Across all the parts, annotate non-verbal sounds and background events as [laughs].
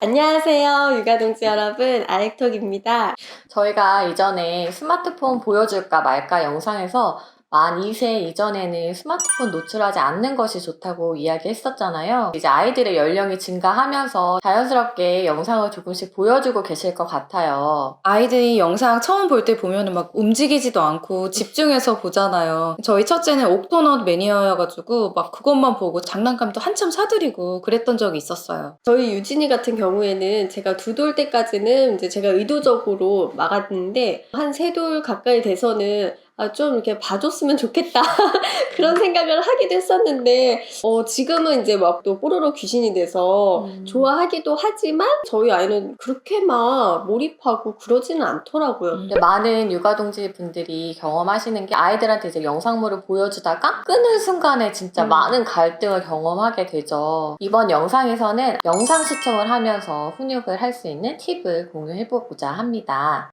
안녕하세요, 육아동지 여러분. 아이톡입니다. 저희가 이전에 스마트폰 보여줄까 말까 영상에서 만 2세 이전에는 스마트폰 노출하지 않는 것이 좋다고 이야기했었잖아요. 이제 아이들의 연령이 증가하면서 자연스럽게 영상을 조금씩 보여주고 계실 것 같아요. 아이들이 영상 처음 볼 때 보면은 막 움직이지도 않고 집중해서 보잖아요. 저희 첫째는 옥토넛 매니아여가지고 막 그것만 보고 장난감도 한참 사드리고 그랬던 적이 있었어요. 저희 유진이 같은 경우에는 제가 두 돌 때까지는 이제 제가 의도적으로 막았는데 한 세 돌 가까이 돼서는 아, 좀 이렇게 봐줬으면 좋겠다. [laughs] 그런 생각을 하기도 했었는데, 어, 지금은 이제 막 또 뽀로로 귀신이 돼서 음. 좋아하기도 하지만 저희 아이는 그렇게 막 몰입하고 그러지는 않더라고요. 음. 많은 육아동지 분들이 경험하시는 게 아이들한테 이제 영상물을 보여주다가 끄는 순간에 진짜 음. 많은 갈등을 경험하게 되죠. 이번 영상에서는 영상 시청을 하면서 훈육을 할 수 있는 팁을 공유해보고자 합니다.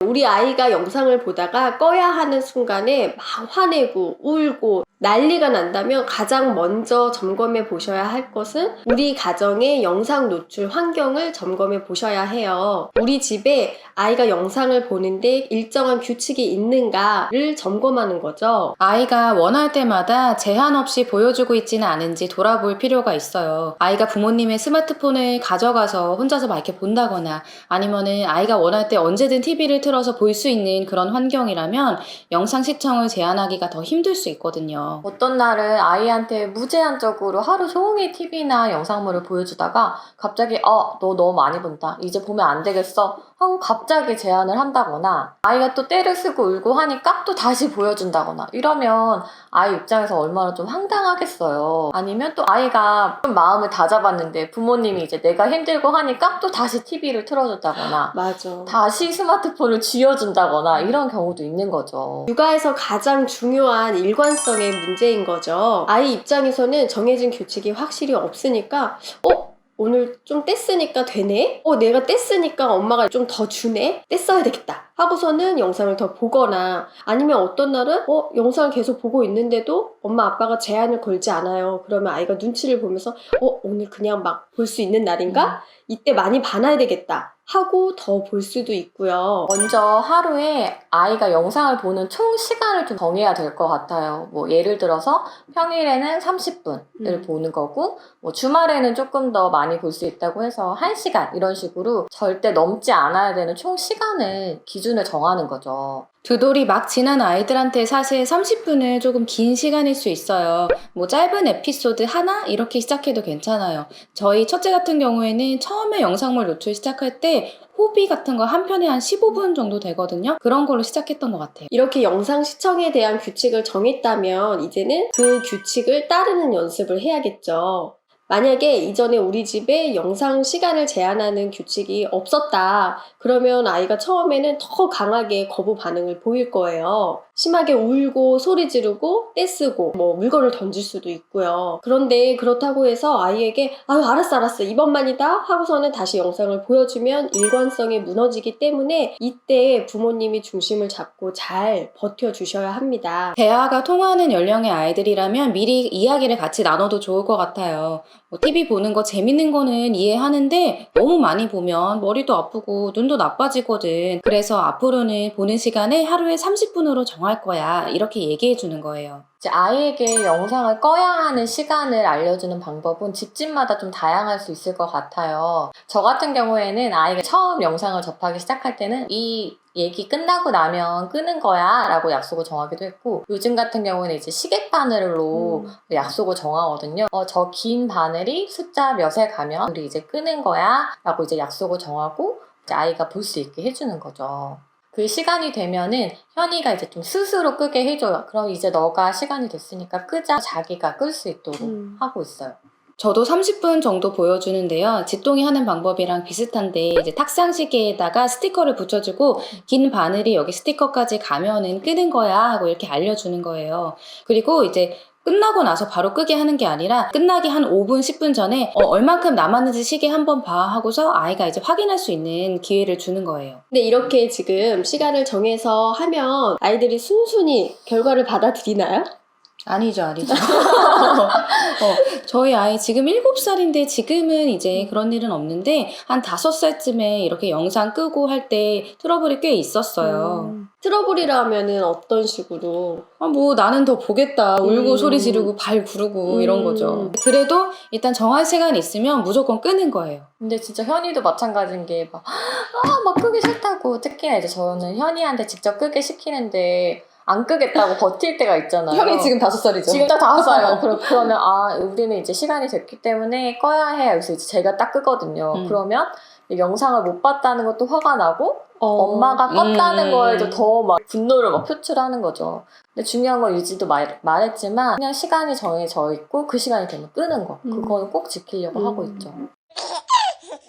우리 아이가 영상을 보다가 꺼야 하는 순간에 막 화내고 울고 난리가 난다면 가장 먼저 점검해 보셔야 할 것은 우리 가정의 영상 노출 환경을 점검해 보셔야 해요. 우리 집에 아이가 영상을 보는데 일정한 규칙이 있는가를 점검하는 거죠. 아이가 원할 때마다 제한 없이 보여주고 있지는 않은지 돌아볼 필요가 있어요. 아이가 부모님의 스마트폰을 가져가서 혼자서 막 이렇게 본다거나 아니면은 아이가 원할 때 언제든 TV를 틀어서 볼 수 있는 그런 환경이라면 영상 시청을 제한하기가 더 힘들 수 있거든요. 어떤 날은 아이한테 무제한적으로 하루 종일 TV나 영상물을 보여주다가 갑자기 어, 너 너무 많이 본다. 이제 보면 안 되겠어. 갑자기 제한을 한다거나 아이가 또 때를 쓰고 울고 하니까 또 다시 보여준다거나 이러면 아이 입장에서 얼마나 좀 황당하겠어요. 아니면 또 아이가 좀 마음을 다잡았는데 부모님이 이제 내가 힘들고 하니까 또 다시 TV를 틀어준다거나 맞아. 다시 스마트폰을 쥐어준다거나 이런 경우도 있는 거죠. 육아에서 가장 중요한 일관성의 문제인 거죠. 아이 입장에서는 정해진 규칙이 확실히 없으니까, 어? 오늘 좀 뗐으니까 되네? 어, 내가 뗐으니까 엄마가 좀 더 주네? 뗐어야 되겠다. 하고서는 영상을 더 보거나 아니면 어떤 날은 어, 영상을 계속 보고 있는데도 엄마 아빠가 제한을 걸지 않아요. 그러면 아이가 눈치를 보면서 어, 오늘 그냥 막 볼 수 있는 날인가? 이때 많이 봐놔야 되겠다. 하고 더 볼 수도 있고요. 먼저 하루에 아이가 영상을 보는 총 시간을 좀 정해야 될 것 같아요. 뭐 예를 들어서 평일에는 30분을 음. 보는 거고, 뭐 주말에는 조금 더 많이 볼 수 있다고 해서 1시간 이런 식으로 절대 넘지 않아야 되는 총 시간을 기준 을 정하는 거죠. 두 돌이 막 지난 아이들한테 사실 30분은 조금 긴 시간일 수 있어요. 뭐 짧은 에피소드 하나? 이렇게 시작해도 괜찮아요. 저희 첫째 같은 경우에는 처음에 영상물 노출 시작할 때 호비 같은 거 한 편에 한 15분 정도 되거든요. 그런 걸로 시작했던 것 같아요. 이렇게 영상 시청에 대한 규칙을 정했다면 이제는 그 규칙을 따르는 연습을 해야겠죠. 만약에 이전에 우리 집에 영상 시간을 제한하는 규칙이 없었다. 그러면 아이가 처음에는 더 강하게 거부 반응을 보일 거예요. 심하게 울고 소리 지르고 떼쓰고 뭐 물건을 던질 수도 있고요. 그런데 그렇다고 해서 아이에게 아유 알았어 알았어 이번만이다 하고서는 다시 영상을 보여주면 일관성이 무너지기 때문에 이때 부모님이 중심을 잡고 잘 버텨주셔야 합니다. 대화가 통하는 연령의 아이들이라면 미리 이야기를 같이 나눠도 좋을 것 같아요. 뭐 TV 보는 거 재밌는 거는 이해하는데 너무 많이 보면 머리도 아프고 눈도 나빠지거든. 그래서 앞으로는 보는 시간을 하루에 30분으로 정할 거야. 이렇게 얘기해 주는 거예요. 아이에게 영상을 꺼야 하는 시간을 알려주는 방법은 집집마다 좀 다양할 수 있을 것 같아요. 저 같은 경우에는 아이가 처음 영상을 접하기 시작할 때는 이 얘기 끝나고 나면 끄는 거야 라고 약속을 정하기도 했고 요즘 같은 경우는 이제 시계 바늘로 음. 약속을 정하거든요. 어, 저 긴 바늘이 숫자 몇에 가면 우리 이제 끄는 거야 라고 이제 약속을 정하고 이제 아이가 볼 수 있게 해주는 거죠. 그 시간이 되면은 현이가 이제 좀 스스로 끄게 해줘요. 그럼 이제 너가 시간이 됐으니까 끄자. 자기가 끌 수 있도록 음. 하고 있어요. 저도 30분 정도 보여주는데요. 지똥이 하는 방법이랑 비슷한데 이제 탁상 시계에다가 스티커를 붙여주고 긴 바늘이 여기 스티커까지 가면은 끄는 거야 하고 이렇게 알려주는 거예요. 그리고 이제 끝나고 나서 바로 끄게 하는 게 아니라 끝나기 한 5분, 10분 전에 어, 얼만큼 남았는지 시계 한번 봐 하고서 아이가 이제 확인할 수 있는 기회를 주는 거예요. 근데 이렇게 지금 시간을 정해서 하면 아이들이 순순히 결과를 받아들이나요? 아니죠, 아니죠. [laughs] 어, 저희 아이 지금 7살인데 지금은 이제 그런 일은 없는데 한 5살쯤에 이렇게 영상 끄고 할 때 트러블이 꽤 있었어요. 음. 트러블이라면은 어떤 식으로? 아, 뭐 나는 더 보겠다. 울고 음. 소리 지르고 발 구르고 이런 음. 거죠. 그래도 일단 정한 시간이 있으면 무조건 끄는 거예요. 근데 진짜 현이도 마찬가지인 게 막, [gasps] 아, 막 끄기 싫다고. 특히나 이제 저는 현이한테 직접 끄게 시키는데 안 끄겠다고 버틸 때가 있잖아요. 다섯 살이죠. 지금 딱 다섯 살이요. [laughs] 그럼 그러면 아 우리는 이제 시간이 됐기 때문에 꺼야 해. 그래서 이제 제가 딱 끄거든요. 음. 그러면 이 영상을 못 봤다는 것도 화가 나고 어. 엄마가 껐다는 음. 거에도 더 막 분노를 막 표출하는 거죠. 근데 중요한 건 유지도 말, 말했지만 그냥 시간이 정해져 있고 그 시간이 되면 끄는 거. 음. 그거는 꼭 지키려고 음. 하고 있죠.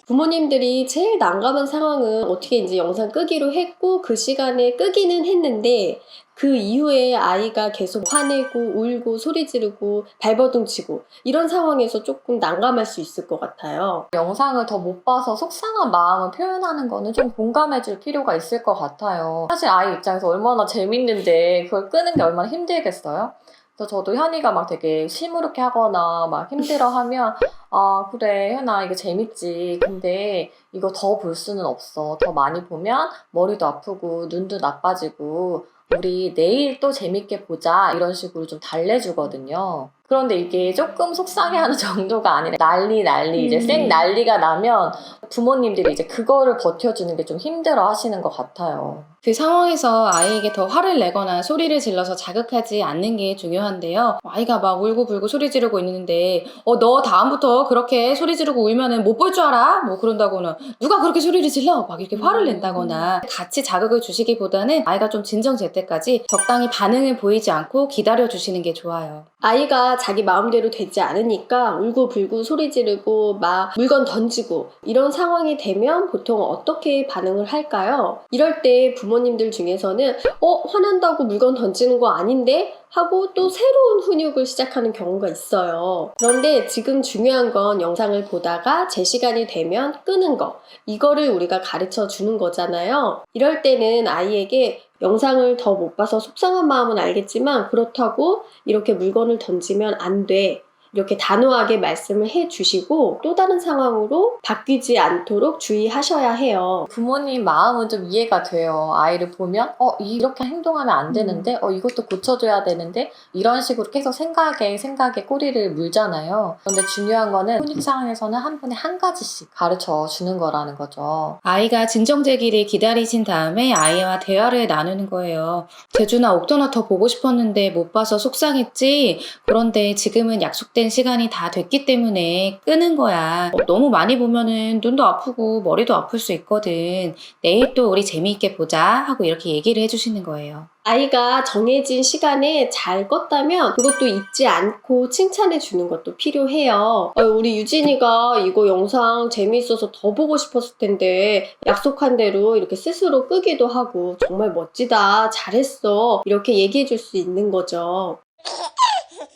부모님들이 제일 난감한 상황은 어떻게 이제 영상 끄기로 했고 그 시간에 끄기는 했는데 그 이후에 아이가 계속 화내고 울고 소리 지르고 발버둥 치고 이런 상황에서 조금 난감할 수 있을 것 같아요. 영상을 더 못 봐서 속상한 마음을 표현하는 거는 좀 공감해 줄 필요가 있을 것 같아요. 사실 아이 입장에서 얼마나 재밌는데 그걸 끄는 게 얼마나 힘들겠어요? 그래서 저도 현이가 막 되게 시무룩해 하거나 막 힘들어 하면 아, 그래, 현아, 이거 재밌지. 근데 이거 더 볼 수는 없어. 더 많이 보면 머리도 아프고 눈도 나빠지고 우리 내일 또 재밌게 보자. 이런 식으로 좀 달래주거든요. 그런데 이게 조금 속상해 하는 [laughs] 정도가 아니라 난리 난리 이제 음. 생 난리가 나면 부모님들이 이제 그거를 버텨주는 게 좀 힘들어 하시는 것 같아요. 그 상황에서 아이에게 더 화를 내거나 소리를 질러서 자극하지 않는 게 중요한데요. 아이가 막 울고 불고 소리 지르고 있는데, 어, 너 다음부터 그렇게 소리 지르고 울면은 못 볼 줄 알아? 뭐 그런다거나, 누가 그렇게 소리를 질러? 막 이렇게 화를 음. 낸다거나, 같이 자극을 주시기보다는 아이가 좀 진정될 때까지 적당히 반응을 보이지 않고 기다려 주시는 게 좋아요. 아이가 자기 마음대로 되지 않으니까 울고 불고 소리 지르고 막 물건 던지고 이런 상황이 되면 보통 어떻게 반응을 할까요? 이럴 때 부모 님들 중에서는 어 화난다고 물건 던지는 거 아닌데 하고 또 새로운 훈육을 시작하는 경우가 있어요. 그런데 지금 중요한 건 영상을 보다가 제 시간이 되면 끄는 거 이거를 우리가 가르쳐 주는 거잖아요. 이럴 때는 아이에게 영상을 더 못 봐서 속상한 마음은 알겠지만 그렇다고 이렇게 물건을 던지면 안 돼. 이렇게 단호하게 말씀을 해 주시고 또 다른 상황으로 바뀌지 않도록 주의하셔야 해요. 부모님 마음은 좀 이해가 돼요. 아이를 보면, 어, 이렇게 행동하면 안 되는데, 어, 이것도 고쳐줘야 되는데, 이런 식으로 계속 생각에, 생각에 꼬리를 물잖아요. 그런데 중요한 거는 훈육 상황에서는 한 분에 한 가지씩 가르쳐 주는 거라는 거죠. 아이가 진정되기를 기다리신 다음에 아이와 대화를 나누는 거예요. 재준아, 옥도나 더 보고 싶었는데 못 봐서 속상했지? 그런데 지금은 약속된 시간이 다 됐기 때문에 끄는 거야. 어, 너무 많이 보면은 눈도 아프고 머리도 아플 수 있거든. 내일 또 우리 재미있게 보자. 하고 이렇게 얘기를 해주시는 거예요. 아이가 정해진 시간에 잘 껐다면 그것도 잊지 않고 칭찬해 주는 것도 필요해요. 어, 우리 유진이가 이거 영상 재미있어서 더 보고 싶었을 텐데 약속한 대로 이렇게 스스로 끄기도 하고 정말 멋지다, 잘했어 이렇게 얘기해 줄 수 있는 거죠.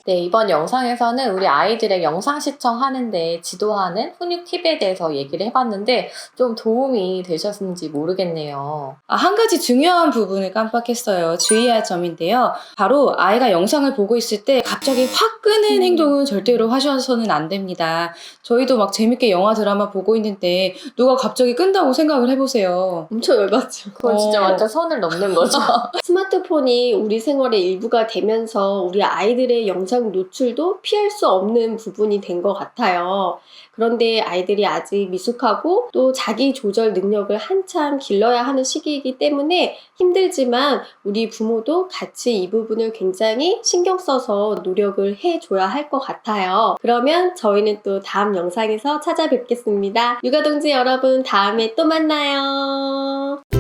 네, 이번 영상에서는 우리 아이들의 영상 시청하는데 지도하는 훈육 팁에 대해서 얘기를 해봤는데 좀 도움이 되셨는지 모르겠네요. 아, 한 가지 중요한 부분을 깜빡했어요. 주의할 점인데요. 바로 아이가 영상을 보고 있을 때 갑자기 확 끄는 음. 행동은 절대로 하셔서는 안 됩니다. 저희도 막 재밌게 영화 드라마 보고 있는데 누가 갑자기 끈다고 생각을 해보세요. 엄청 열받죠. 그건 진짜 어. 완전 선을 넘는 거죠. [laughs] 스마트폰이 우리 생활의 일부가 되면서 우리 아이들의 영상 노출도 피할 수 없는 부분이 된 것 같아요. 그런데 아이들이 아직 미숙하고 또 자기 조절 능력을 한참 길러야 하는 시기이기 때문에 힘들지만 우리 부모도 같이 이 부분을 굉장히 신경 써서 노력을 해줘야 할 것 같아요. 그러면 저희는 또 다음 영상에서 찾아뵙겠습니다. 육아동지 여러분 다음에 또 만나요.